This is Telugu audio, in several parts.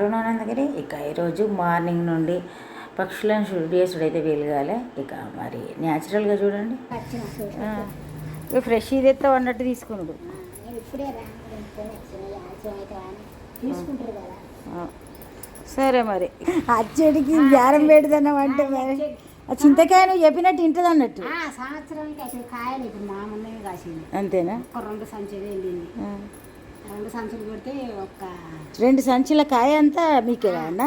అరుణానందగిరి. ఇక ఈరోజు మార్నింగ్ నుండి పక్షులను షూట్ అయితే వీలుగాలే. ఇక మరి న్యాచురల్గా చూడండి. ఇక ఫ్రెష్ ఇది ఎత్తావు అన్నట్టు తీసుకున్నాడు ఆ, సరే మరి. అచ్చడికి పెడతాను అంటే మరి? ఆ చింతకాయ నువ్వు చెప్పినట్టు ఇంటది అన్నట్టు. సంవత్సరానికి అయితే కాయలు ఇప్పుడు మా మొన్ననే కాసింది. అంతేనా? ఒక రెండు సంచులు వెళ్ళింది. రెండు సంచులు కొడితే ఒక్క రెండు సంచుల కాయ అంతా మీకే అన్న?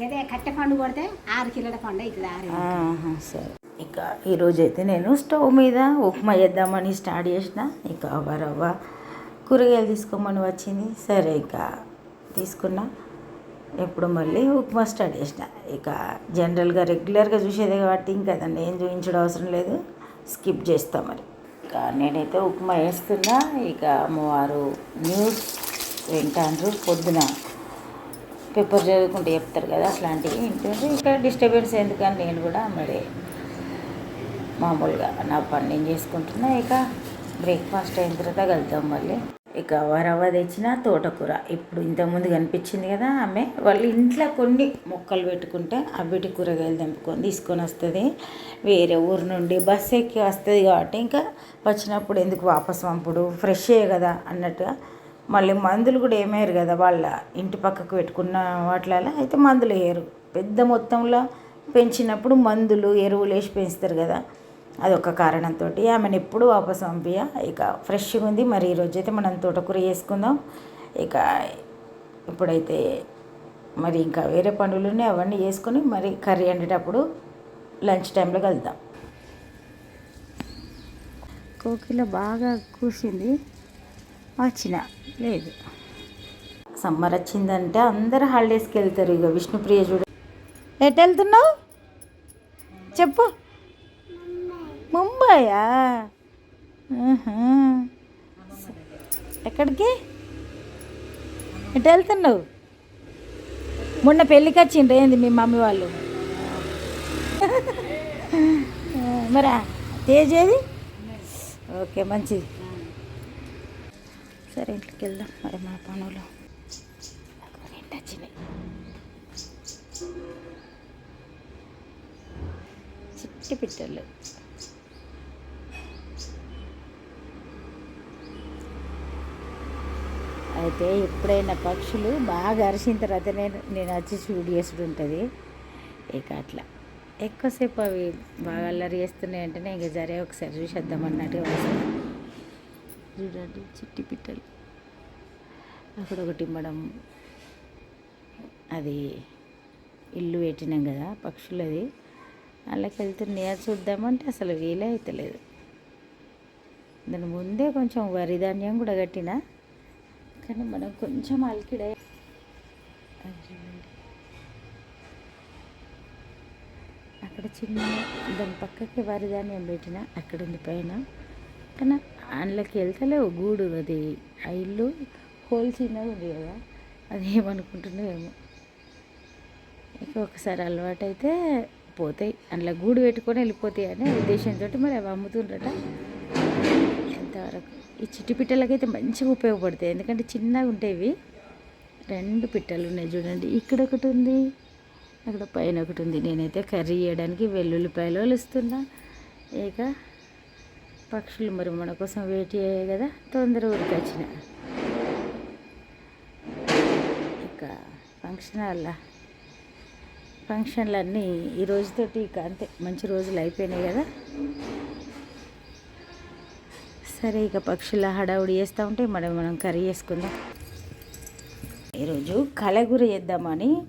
గదే కట్టె పండు కొడితే ఆరు కిలోల పండు అవుతుంది ఆరు సరే. ఇక ఈరోజు అయితే నేను స్టవ్ మీద ఉప్మా చేద్దామని స్టార్ట్ చేసిన. ఇక రవ్వ కూరగాయలు తీసుకోమని వచ్చింది. సరే ఇక తీసుకున్నా. ఇప్పుడు మళ్ళీ ఉప్మా స్టార్ట్ చేసిన. ఇక జనరల్గా రెగ్యులర్గా చూసేదే కాబట్టి ఇంకా దాన్ని ఏం చూపించడం అవసరం లేదు. స్కిప్ చేస్తా మరి. ఇక నేనైతే ఉప్మా వేస్తున్నా. ఇక అమ్మవారు న్యూస్ వింటాను పొద్దున పేపర్ చదువుకుంటే చెప్తారు కదా అట్లాంటివి వింటుంటే ఇక్కడ డిస్టర్బెన్స్ ఎందుకని నేను కూడా మరి మామూలుగా నా పని నేను చేసుకుంటున్నా. ఇక బ్రేక్ఫాస్ట్ అయిన తర్వాత కలుద్దాం మళ్ళీ. ఇక వరవ తెచ్చిన తోటకూర. ఇప్పుడు ఇంతకుముందు కనిపించింది కదా ఆమె. వాళ్ళు ఇంట్లో కొన్ని మొక్కలు పెట్టుకుంటే అవిటి కూరగాయలు తెంపుకొని తీసుకొని వస్తుంది. వేరే ఊరు నుండి బస్సు ఎక్కి వస్తుంది కాబట్టి ఇంకా వచ్చినప్పుడు ఎందుకు వాపస్ పంపుడు? ఫ్రెష్ కదా అన్నట్టుగా మళ్ళీ మందులు కూడా ఏమేరు కదా వాళ్ళ ఇంటి పక్కకు పెట్టుకున్న వాటిలలో అయితే మందులు వేయరు పెద్ద మొత్తంలో పెంచినప్పుడు మందులు ఎరువులు వేసి పెంచుతారు కదా. అదొక కారణంతో ఆమెను ఎప్పుడు వాపస్ పంపియ ఇక ఫ్రెష్గా ఉంది. మరి ఈరోజు అయితే మనం తోటకూర చేసుకుందాం. ఇక ఇప్పుడైతే మరి ఇంకా వేరే పనులు ఉన్నాయి అవన్నీ చేసుకొని మరి కర్రీ వండేటప్పుడు లంచ్ టైంలో కలుద్దాం. కోకిల బాగా కూసింది. వచ్చిన. లేదు. సమ్మర్ వచ్చిందంటే అందరు హాలిడేస్కి వెళ్తారు. ఇక విష్ణుప్రియ చూడు. ఎటు వెళ్తున్నావు? చెప్పు. ముంబయా? ఎక్కడికి? ఎటు వెళ్తున్నావు? మొన్న పెళ్ళికి వచ్చిండ్రు ఏంది మీ మమ్మీ వాళ్ళు? మరా తేజ్ ఏది? ఓకే మంచిది. సరే ఇంటికి వెళ్దాం మరి మా పనులు. వచ్చినాయి. చిట్టి పిట్టలు. అయితే ఎప్పుడైనా పక్షులు బాగా అరిసిన తర్వాత నేను నేను వచ్చి చూడు ఉంటుంది ఇక అట్లా. ఎక్కువసేపు అవి బాగా అల్లరి చేస్తున్నాయి అంటేనే ఇంక సరే ఒకసారి చూసేద్దాం అన్నట్టుగా చూడండి చిట్టి పిట్టలు. అక్కడ ఒకటి మనం అది ఇల్లు పెట్టినాం కదా పక్షులది అందులోకి వెళ్తున్నాయి. అది చూద్దామంటే అసలు వీలే అవుతలేదు దాని ముందే కొంచెం వరి ధాన్యం కూడా కట్టిన. కానీ మనం కొంచెం అలికిడే. అక్కడ చిన్న దాని పక్కకి వరిధాన్యం పెట్టిన అక్కడ ఉంది పైన. కానీ అందులోకి వెళ్తలేవు గూడు అది. ఆ ఇల్లు హోల్ చిన్నది ఉంది కదా అది ఏమనుకుంటున్నావేమో. ఏమో ఇక ఒకసారి అలవాటు అయితే పోతాయి. అందులో గూడు పెట్టుకొని వెళ్ళిపోతాయి అనే ఉద్దేశంతో మరి అవి అమ్ముతుండ్రట. ఎంతవరకు ఈ చిట్టి పిట్టలకైతే మంచిగా ఉపయోగపడతాయి. ఎందుకంటే చిన్నగా ఉంటాయి రెండు పిట్టలు ఉన్నాయి చూడండి. ఇక్కడ ఒకటి ఉంది అక్కడ పైన ఒకటి ఉంది. నేనైతే కర్రీ చేయడానికి వెల్లుల్లిపాయలు వలుస్తున్నా ఇక పక్షులు మరి మన కోసం వెయిట్ చేయాలి కదా. తొందర ఊరికి వచ్చిన. ఇక ఫంక్షన్ హాల్లో ఫంక్షన్లన్నీ ఈ రోజుతోటి ఇక అంతే. మంచి రోజులు అయిపోయినాయి కదా. సరే ఇక పక్షుల హడావుడి చేస్తూ ఉంటే మనం మనం కర్రీ చేసుకుందాం. ఈరోజు కలగూర చేద్దామని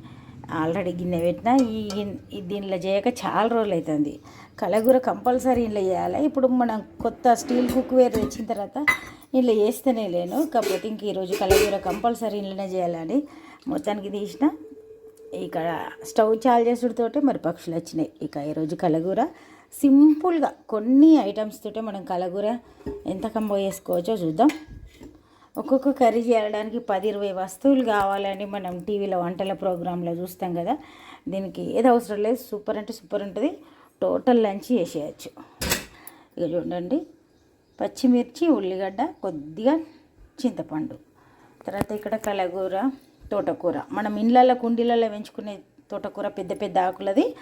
ఆల్రెడీ గిన్నె పెట్టినా ఈ గిన్- దీనిలో చేయక చాలా రోజులు అవుతుంది కలగూర కంపల్సరీ ఇంట్లో చేయాలి? ఇప్పుడు మనం కొత్త స్టీల్ కుక్ వేర్ తెచ్చిన తర్వాత ఇంట్లో చేస్తేనే లేను. కాకపోతే ఇంక ఈరోజు కలగూర కంపల్సరీ ఇంట్లోనే చేయాలని మొత్తానికి తీసిన. ఇక్కడ స్టవ్ చాలు చేసుడితోటే మరి పక్షులు వచ్చినాయి. ఇక ఈరోజు కలగూర సింపుల్గా కొన్ని ఐటమ్స్ తోటే మనం కలగూర ఎంత కంబో చేసుకోవచ్చో చూద్దాం. ఒక్కొక్క కర్రీ చేయడానికి పది ఇరవై వస్తువులు కావాలని మనం టీవీలో వంటల ప్రోగ్రాంలో చూస్తాం కదా. దీనికి ఏది అవసరం లేదు. సూపర్ అంటే సూపర్ ఉంటుంది. టోటల్ లంచ్ చేసేయచ్చు. ఇక చూడండి. పచ్చిమిర్చి ఉల్లిగడ్డ కొద్దిగా చింతపండు. తర్వాత ఇక్కడ కలగూర తోటకూర. మనం ఇండ్లలో కుండీలలో పెంచుకునే తోటకూర పెద్ద పెద్ద ఆకులది.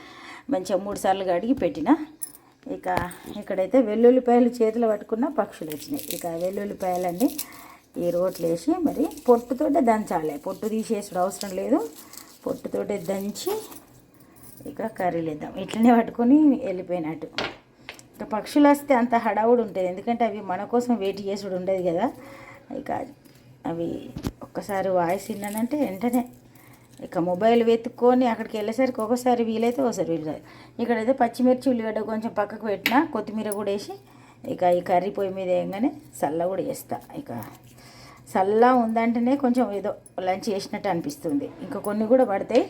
మంచిగా మూడు సార్లు కడిగి పెట్టిన. ఇక ఇక్కడైతే వెల్లుల్లిపాయలు చేతిలో పట్టుకున్న పక్షులు వచ్చినాయి. ఇక వెల్లుల్లిపాయలన్నీ ఈ రోట్లు వేసి మరి పొట్టుతోటే దంచాలి. పొట్టు తీసేసుడు అవసరం లేదు. పొట్టుతోటే దంచి ఇక కర్రీలు వేద్దాం ఇట్లనే పట్టుకొని వెళ్ళిపోయినట్టు. ఇక పక్షులు వస్తే అంత హడావుడు ఉంటుంది. ఎందుకంటే అవి మన కోసం వెయిట్ చేసుడు ఉండదు కదా. ఇక అవి ఒక్కసారి వాయిస్ విన్నానంటే వెంటనే ఇక మొబైల్ వెతుక్కొని అక్కడికి వెళ్ళేసరికి ఒకసారి వీలైతే ఒకసారి వీలు ఇక్కడైతే పచ్చిమిర్చి ఉల్లిగడ్డ కొంచెం పక్కకు పెట్టిన కొత్తిమీర కూడా వేసి ఇక ఈ కర్రీ పొయ్యి మీద వేయగానే సల్ల కూడా వేస్తా ఇక చల్ల ఉందంటేనే కొంచెం ఏదో లంచ్ చేసినట్టు అనిపిస్తుంది. ఇంకా కొన్ని కూడా పడతాయి.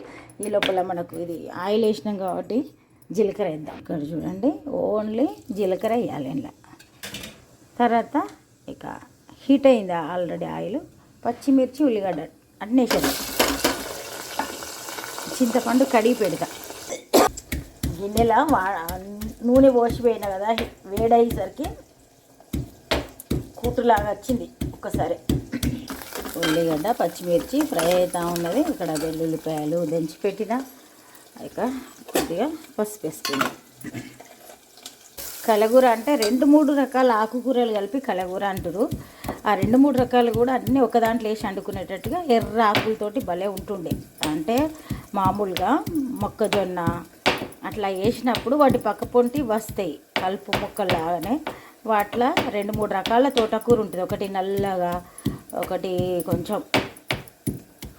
ఈ లోపల మనకు ఇది ఆయిల్ వేసినాం కాబట్టి జీలకర్ర వేద్దాం. ఇక్కడ చూడండి ఓన్లీ జీలకర్ర వేయాలి ఇలా తర్వాత ఇక హీట్ అయింది ఆల్రెడీ ఆయిల్? పచ్చిమిర్చి ఉల్లిగడ్డ అన్నీ వేసేద్దాం. చింతపండు కడిగి పెడతా. గిన్నెల వా నూనె పోసిపోయినా కదా వేడయ్యేసరికి కూటులాగా వచ్చింది ఒక్కసారి. ఉల్లిగడ్డ పచ్చిమిర్చి ఫ్రై అవుతూ ఉన్నది. ఇక్కడ వెల్లుల్లిపాయలు దంచి పెట్టిన. ఇక కొద్దిగా పసుపు వేసుకుందాం కలగూర అంటే రెండు మూడు రకాల ఆకుకూరలు కలిపి కలగూర అంటారు. ఆ రెండు మూడు రకాలు కూడా అన్నీ ఒక దాంట్లో వేసి వండుకునేటట్టుగా ఎర్ర ఆకులతోటి భలే ఉంటుండే. అంటే మామూలుగా మొక్కజొన్న అట్లా వేసినప్పుడు వాటి పక్క పొంటి వస్తాయి కలుపు మొక్కలాగానే వాటిలో రెండు మూడు రకాల తోటకూర ఉంటుంది. ఒకటి నల్లగా ఒకటి కొంచెం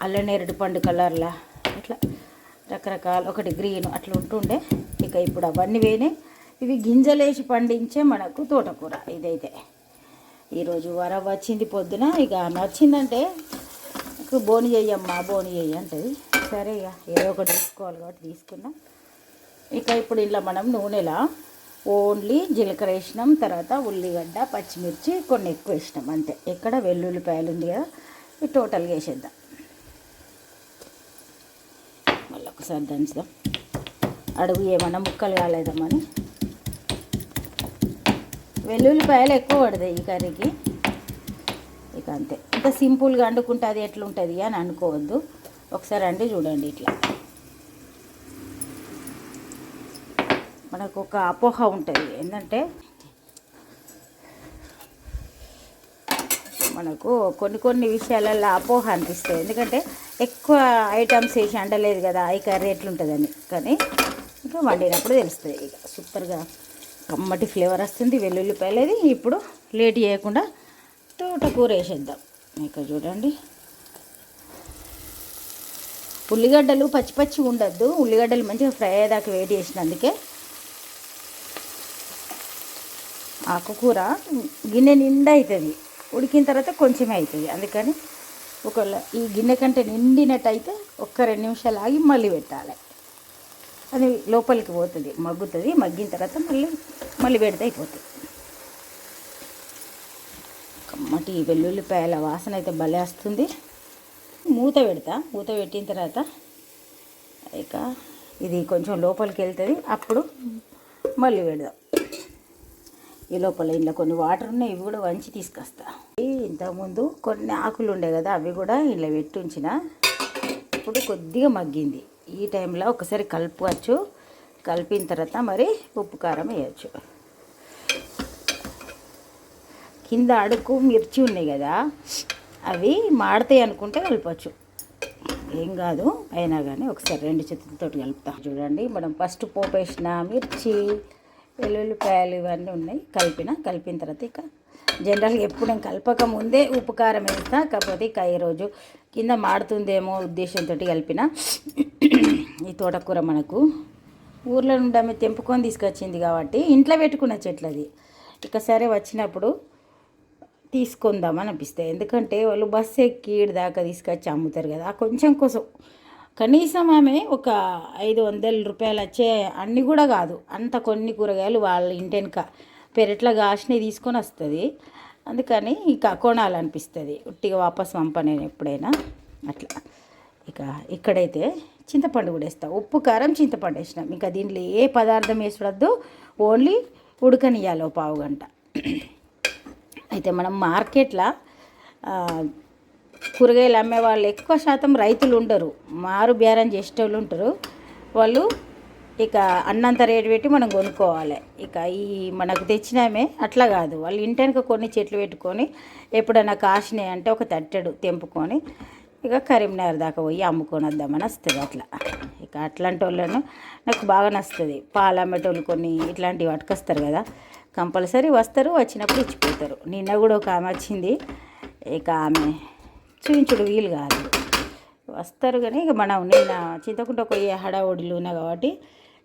అల్లనేరుడు పండు కలర్లా. ఇట్లా రకరకాల ఒకటి గ్రీన్ అట్లా ఉంటుండే. ఇక ఇప్పుడు అవన్నీ వేనే ఇవి గింజలేసి పండించే మనకు తోటకూర ఇదైతే. ఈరోజు వర వచ్చింది పొద్దున. ఇక నచ్చిందంటే బోని చెయ్యమ్మా బోని చెయ్యి అంటది. సరే ఇక ఏదో ఒకటి తీసుకోవాలి కాబట్టి తీసుకున్నా. ఇక ఇప్పుడు ఇలా మనం నూనెలా? ఓన్లీ జీలకర్ర వేసినాం తర్వాత ఉల్లిగడ్డ పచ్చిమిర్చి కొన్ని ఎక్కువ వేసినాం అంతే. ఎక్కడ వెల్లుల్లిపాయలు ఉంది కదా ఇది టోటల్గా వేసేద్దాం. మళ్ళీ ఒకసారి దంచుదాం. అడుగు ఏమన్నా ముక్కలు కాలేదమ్మని వెల్లుల్లిపాయలు ఎక్కువ పడతాయి ఈ కర్రీకి. ఇక అంతే. ఇంత సింపుల్గా వండుకుంటే అది ఎట్లుంటుంది అని అనుకోవద్దు. ఒకసారి అండి చూడండి ఇట్లా. మనకు ఒక అపోహ ఉంటుంది. ఏంటంటే మనకు కొన్ని కొన్ని విషయాలలో అపోహ అనిపిస్తాయి ఎందుకంటే ఎక్కువ ఐటమ్స్ వేసి అండలేదు కదా ఈ కర్రీ ఎట్లుంటుందని. కానీ ఇంకా వండినప్పుడు తెలుస్తుంది. ఇక సూపర్గా కమ్మటి ఫ్లేవర్ వస్తుంది వెల్లుల్లిపాయలది ఇప్పుడు లేట్ చేయకుండా తోటకూర వేసేద్దాం. ఇక చూడండి. ఉల్లిగడ్డలు పచ్చి పచ్చి ఉండద్దు. ఉల్లిగడ్డలు మంచిగా ఫ్రై అయ్యేదాకా వేడి చేసినందుకే. ఆకుకూర గిన్నె నిండా అవుతుంది ఉడికిన తర్వాత కొంచెమే అవుతుంది అందుకని ఒకవేళ ఈ గిన్నె కంటే నిండినట్టయితే ఒక్క రెండు నిమిషాలు ఆగి మళ్ళీ పెట్టాలి. అది లోపలికి పోతుంది మగ్గుతుంది. మగ్గిన తర్వాత మళ్ళీ మళ్ళీ పెడితే అయిపోతుంది. కమ్మటి వెల్లుల్లిపాయల వాసన అయితే భలే వస్తుంది. మూత పెడతా. మూత పెట్టిన తర్వాత ఇక ఇది కొంచెం లోపలికి వెళ్తుంది. అప్పుడు మళ్ళీ పెడదాం. ఈ లోపల ఇంట్లో కొన్ని వాటర్ ఉన్నాయి. ఇవి కూడా వంచి తీసుకొస్తా. ఇంతకుముందు కొన్ని ఆకులు ఉండే కదా అవి కూడా ఇంట్లో పెట్టి ఉంచిన. ఇప్పుడు కొద్దిగా మగ్గింది. ఈ టైంలో ఒకసారి కలుపుకోవచ్చు. కలిపిన తర్వాత మరి ఉప్పు కారం వేయచ్చు. కింద అడుగు మిర్చి ఉన్నాయి కదా అవి మాడతాయి అనుకుంటే కలపచ్చు. ఏం కాదు అయినా కానీ ఒకసారి రెండు చేతులతో కలుపుతాం. చూడండి మనం ఫస్ట్ పోపు వేసిన మిర్చి వెల్లుల్లిపాయలు ఇవన్నీ ఉన్నాయి. కలిపిన కలిపిన తర్వాత ఇక జనరల్గా ఎప్పుడు నేను కలపక ముందే ఉప్పు కారం వేస్తా. కాకపోతే ఇక ఈరోజు కింద మాడుతుందేమో ఉద్దేశంతో కలిపిన ఈ తోటకూర మనకు ఊర్లో నుండి ఆమె తెంపుకొని తీసుకొచ్చింది కాబట్టి ఇంట్లో పెట్టుకున్న చెట్లది. ఇక సరే వచ్చినప్పుడు తీసుకుందాం అనిపిస్తాయి ఎందుకంటే వాళ్ళు బస్సు ఎక్కి దాకా తీసుకొచ్చి అమ్ముతారు కదా కొంచెం కోసం. కనీసం ఆమె ఒక ఐదు వందల రూపాయలు వచ్చే అన్నీ కూడా కాదు. అంత కొన్ని కూరగాయలు వాళ్ళ ఇంటెనక పెరట్లో కాసినవి తీసుకొని వస్తుంది. అందుకని ఇక కొనాలనిపిస్తుంది. ఉట్టిగా వాపస్ పంపనే ఎప్పుడైనా. అట్లా. ఇక ఇక్కడైతే చింతపండు కూడా వేస్తా. ఉప్పు కారం చింతపండు వేసినాం. ఇంకా దీంట్లో ఏ పదార్థం వేసి ఓన్లీ ఉడకనియాలి ఓ పావు గంట. అయితే మనం మార్కెట్లో కూరగాయలు అమ్మే వాళ్ళు ఎక్కువ శాతం రైతులు ఉండరు. మారు బేరం చేసేటోళ్ళు ఉంటారు. వాళ్ళు ఇక అన్నంత రేటు పెట్టి మనం కొనుక్కోవాలి. ఇక ఈ మనకు తెచ్చినామే అట్లా కాదు. వాళ్ళు ఇంటెనక కొన్ని చెట్లు పెట్టుకొని ఎప్పుడైనా కాసినాయి అంటే ఒక తట్టెడు తెంపుకొని ఇక కరీంనగర్ దాకా పోయి అమ్ముకొని వద్దామని వస్తుంది అట్లా. ఇక అట్లాంటి వాళ్ళను నాకు బాగా నచ్చుతుంది. పాలు అమ్మేటోళ్ళు కొన్ని ఇట్లాంటివి పట్టుకొస్తారు కదా. కంపల్సరీ వస్తారు వచ్చినప్పుడు ఇచ్చిపోతారు. నిన్న కూడా ఒక ఆమె వచ్చింది. ఇక ఆమె చూపించుడు వీలు కాదు. వస్తారు కానీ ఇక మనం నిన్న చింతకుండా ఒక హడావుడిలో ఉన్నా కాబట్టి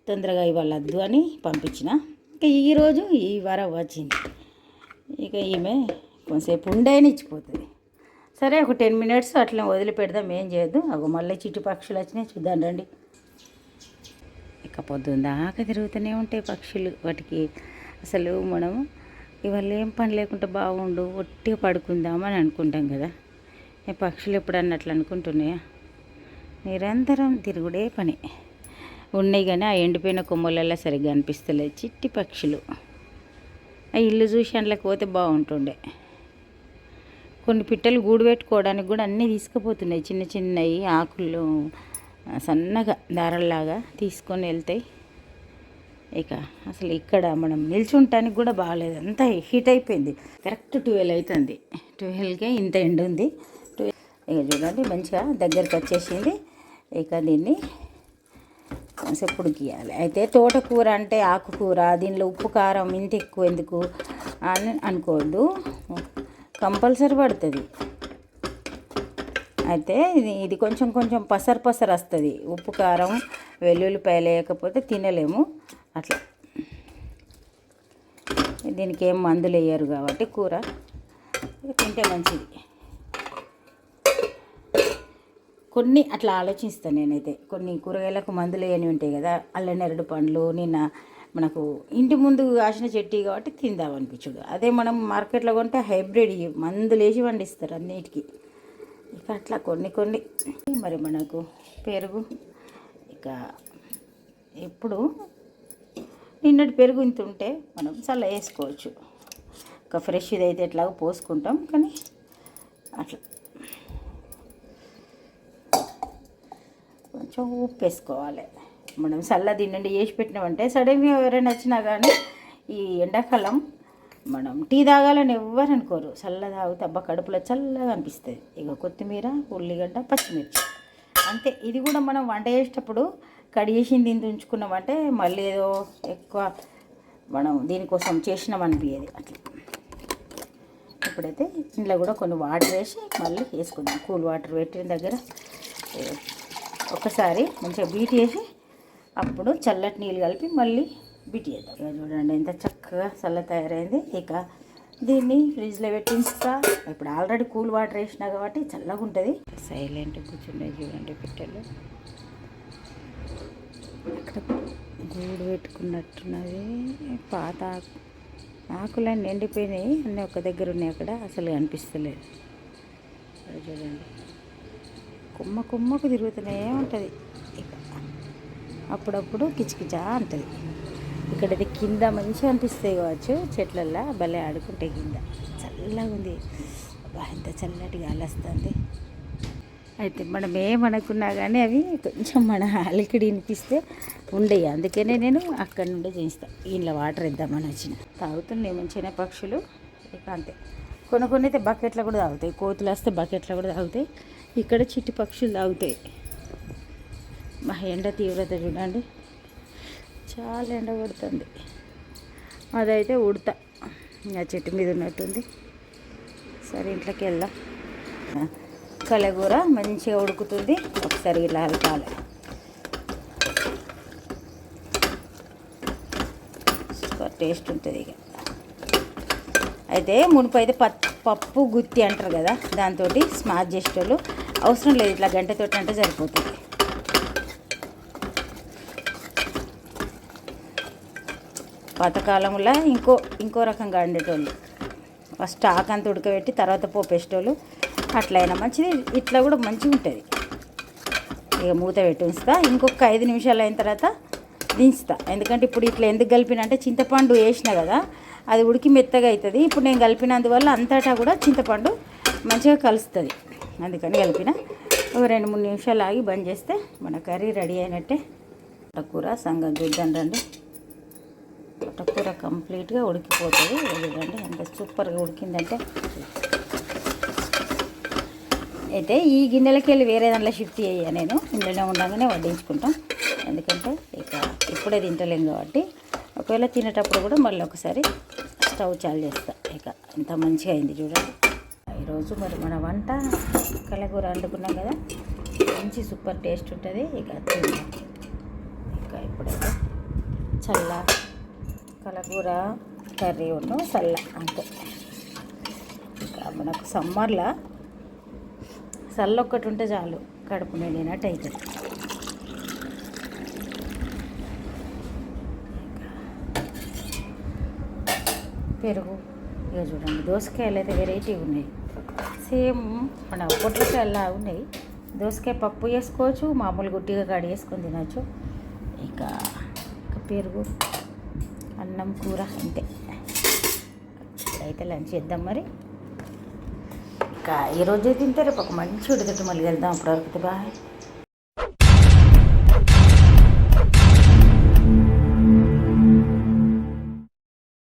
తొందరగా ఇవ్వలద్దు అని పంపించిన. ఇక ఈరోజు ఈ వారం వచ్చింది. ఇక ఈమె కొంతసేపు ఉండేని ఇచ్చిపోతుంది. సరే ఒక టెన్ మినిట్స్ అట్లా వదిలిపెడదాం ఏం చేయొద్దు. అగో మళ్ళీ చిట్టు పక్షులు వచ్చినాయి చూద్దాం రండి. ఇక పొద్దున్న దాకా తిరుగుతూనే ఉంటాయి పక్షులు వాటికి అసలు మనం ఇవాళ ఏం పని లేకుండా బాగుండు ఒట్టిగా పడుకుందామని అనుకుంటాం కదా. ఈ పక్షులు ఎప్పుడు అన్నట్లు అనుకుంటున్నాయా? నిరంతరం తిరుగుడే పని. ఉన్నాయి కానీ ఆ ఎండిపోయిన కొమ్మలల్లో సరిగ్గా అనిపిస్తలేదు. చిట్టి పక్షులు. ఆ ఇల్లు చూసి అందులోకి పోతే బాగుంటుండే. కొన్ని పిట్టలు గూడు పెట్టుకోవడానికి కూడా అన్నీ తీసుకుపోతున్నాయి. చిన్న చిన్నవి ఆకులు సన్నగా దారల్లాగా తీసుకొని వెళ్తాయి. ఇక అసలు ఇక్కడ మనం నిల్చుంటానికి కూడా బాగాలేదు. అంతా హీట్ అయిపోయింది. కరెక్ట్ ట్వెల్వ్ అవుతుంది ట్వెల్వ్కే ఇంత ఎండ్ ఉంది. ఇక చూడండి మంచిగా దగ్గరికి వచ్చేసింది. ఇక దీన్ని కొంచెం ఉడికియాలి అయితే తోటకూర అంటే ఆకుకూర దీనిలో ఉప్పు కారం ఇంత ఎక్కువ ఎందుకు అని అనుకోవద్దు. కంపల్సరీ పడుతుంది. అయితే ఇది ఇది కొంచెం కొంచెం పసరు పసరు వస్తుంది. ఉప్పు కారం వెల్లుల్లిపాయ లేకపోతే తినలేము. అట్లా. దీనికి ఏం మందులు వేయరు కాబట్టి కూర. తింటే మంచిది. కొన్ని అట్లా ఆలోచిస్తాను నేనైతే. కొన్ని కూరగాయలకు మందులు వేయని ఉంటాయి కదా అల్ల నెరడు పండ్లు నిన్న మనకు ఇంటి ముందు కాసిన చెట్టు కాబట్టి తిందామనిపించుడు అదే మనం మార్కెట్లో కొంటే హైబ్రిడ్ మందులు వేసి పండిస్తారు అన్నిటికీ. ఇక అట్లా కొన్ని కొన్ని. మరి మనకు పెరుగు ఇక ఇప్పుడు నిన్నటి పెరుగు ఇంత ఉంటే మనం చల్ల వేసుకోవచ్చు. ఒక ఫ్రెష్ ఇది అయితే ఎట్లాగో పోసుకుంటాం కానీ అట్లా. కొంచెం ఉప్పు వేసుకోవాలి. మనం చల్ల తినండి చేసి పెట్టినామంటే సడన్గా ఎవరైనా వచ్చినా కానీ ఈ ఎండాకాలం మనం టీ తాగాలని ఎవ్వరు అనుకోరు. చల్ల తాగితే అబ్బా కడుపులో చల్లగా అనిపిస్తుంది. ఇక కొత్తిమీర ఉల్లిగడ్డ పచ్చిమిర్చి. అంతే. ఇది కూడా మనం వంట చేసేటప్పుడు కడిగేసింది దీన్ని ఉంచుకున్నామంటే మళ్ళీ ఏదో ఎక్కువ మనం దీనికోసం చేసినాం అనిపించేది అట్లా. ఇప్పుడైతే ఇంట్లో కూడా కొన్ని వాటర్ వేసి మళ్ళీ వేసుకుందాం. కూల్ వాటర్ పెట్టిన దగ్గర ఒకసారి మంచిగా బీట్ చేసి అప్పుడు చల్లటి నీళ్ళు కలిపి మళ్ళీ బీట్ చేద్దాం. ఇక చూడండి ఎంత చక్కగా చల్ల తయారైంది. ఇక దీన్ని ఫ్రిడ్జ్లో పెట్టిస్తా ఇప్పుడు ఆల్రెడీ కూల్ వాటర్ వేసినా కాబట్టి చల్లగా ఉంటుంది సైలెంట్ కూర్చుండే చూడండి పిట్టలు. అక్కడ గూడు పెట్టుకున్నట్టున్నది. పాత ఆకులన్నీ ఎండిపోయినాయి. అన్నీ ఒక దగ్గర ఉన్నాయి అక్కడ. అసలు కనిపిస్తలేదు. చూడండి. కొమ్మ కొమ్మకు తిరుగుతూనే ఉంటుంది. ఇక అప్పుడప్పుడు కిచకిచా అంటుంది. ఇక్కడ కింద మంచిగా అనిపిస్తాయి కావచ్చు. చెట్లల్లో భలే ఆడుకుంటాయి కింద. చల్లగా ఉంది ఎంత చల్లటి గాలి వస్తుంది అయితే మనం ఏమనుకున్నా కానీ అవి కొంచెం మన అలికిడి వినిపిస్తే ఉండేవి అందుకనే నేను అక్కడి నుండే చేయిస్తాను ఇంట్లో వాటర్ ఇద్దామని వచ్చిన. తాగుతున్నాయి మంచిగా పక్షులు. ఇక అంతే. కొన్ని కొన్ని అయితే బకెట్లో కూడా తాగుతాయి. కోతులు వస్తే బకెట్లో కూడా తాగుతాయి. ఇక్కడ చిట్టి పక్షులు తాగుతాయి. మా ఎండ తీవ్రత చూడండి. చాలా ఎండ కొడుతుంది. అదైతే ఉడత. ఆ చెట్టు మీద ఉన్నట్టుంది. సరే ఇంట్లోకి వెళ్దాం. కలగూర మంచిగా ఉడుకుతుంది. ఒకసారి ఇలా అలకాలి సూపర్ టేస్ట్ ఉంటుంది ఇక. అయితే మునుపు అయితే పప్పు గుత్తి అంటారు కదా దాంతో స్మార్ట్ చేసేటోళ్ళు అవసరం లేదు ఇట్లా గంటతోటి అంటే సరిపోతుంది. పాతకాలంలో ఇంకో ఇంకో రకంగా వండేటోళ్ళు. ఫస్ట్ ఆకంత ఉడకబెట్టి తర్వాత పోపేసేటోళ్ళు అట్లయినా మంచిది ఇట్లా కూడా మంచిగా ఉంటుంది. ఇక మూత పెట్టి ఉంచుతా. ఇంకొక ఐదు నిమిషాలు అయిన తర్వాత దించుతా. ఎందుకంటే ఇప్పుడు ఇట్లా ఎందుకు కలిపిన అంటే చింతపండు వేసిన కదా అది ఉడికి మెత్తగా అవుతుంది ఇప్పుడు నేను కలిపినందువల్ల అంతటా కూడా చింతపండు మంచిగా కలుస్తుంది. అందుకని కలిపిన. ఒక రెండు మూడు నిమిషాలు ఆగి బంద్ చేస్తే మన కర్రీ రెడీ అయినట్టే. కూర సంగం చూద్దాం రండి. కూర కంప్లీట్గా ఉడికిపోతుంది. చూడండి ఎంత సూపర్గా ఉడికిందంటే అయితే ఈ గిన్నెలకి వెళ్ళి వేరే దాంట్లో షిఫ్ట్ అయ్యా నేను. ఇంట్లోనే ఉండగానే వడ్డించుకుంటాం. ఎందుకంటే ఇక ఇప్పుడే తింటలేం కాబట్టి ఒకవేళ తినేటప్పుడు కూడా మళ్ళీ ఒకసారి స్టవ్ చాలు చేస్తా. ఇక ఎంత మంచిగా అయింది చూడండి. ఈరోజు మరి మన వంట కలగూర వండుకున్నాం కదా. మంచి సూపర్ టేస్ట్ ఉంటుంది. ఇక ఇక ఇప్పుడైతే చల్ల కలగూర కర్రీ ఉన్న చల్ల అంతే. ఇక మనకు సమ్మర్లో చల్ల ఒక్కటి ఉంటే చాలు కడుపు నిండినట్టు అవుతుంది పెరుగు ఇక చూడండి దోసకాయలు అయితే వెరైటీ ఉన్నాయి. సేమ్ మన పొట్లకాయలా ఉన్నాయి. దోసకాయ పప్పు వేసుకోవచ్చు మామూలు గుట్టిగా కాడి వేసుకొని తినచ్చు. ఇక పెరుగు అన్నం కూర అంతే. అయితే లంచ్ చేద్దాం మరి. ఇక ఈరోజు తింటే రేపు ఒక మంచి ఉడిదట్టు మళ్ళీ వెళ్దాం. అప్పటివరకు బాయ్.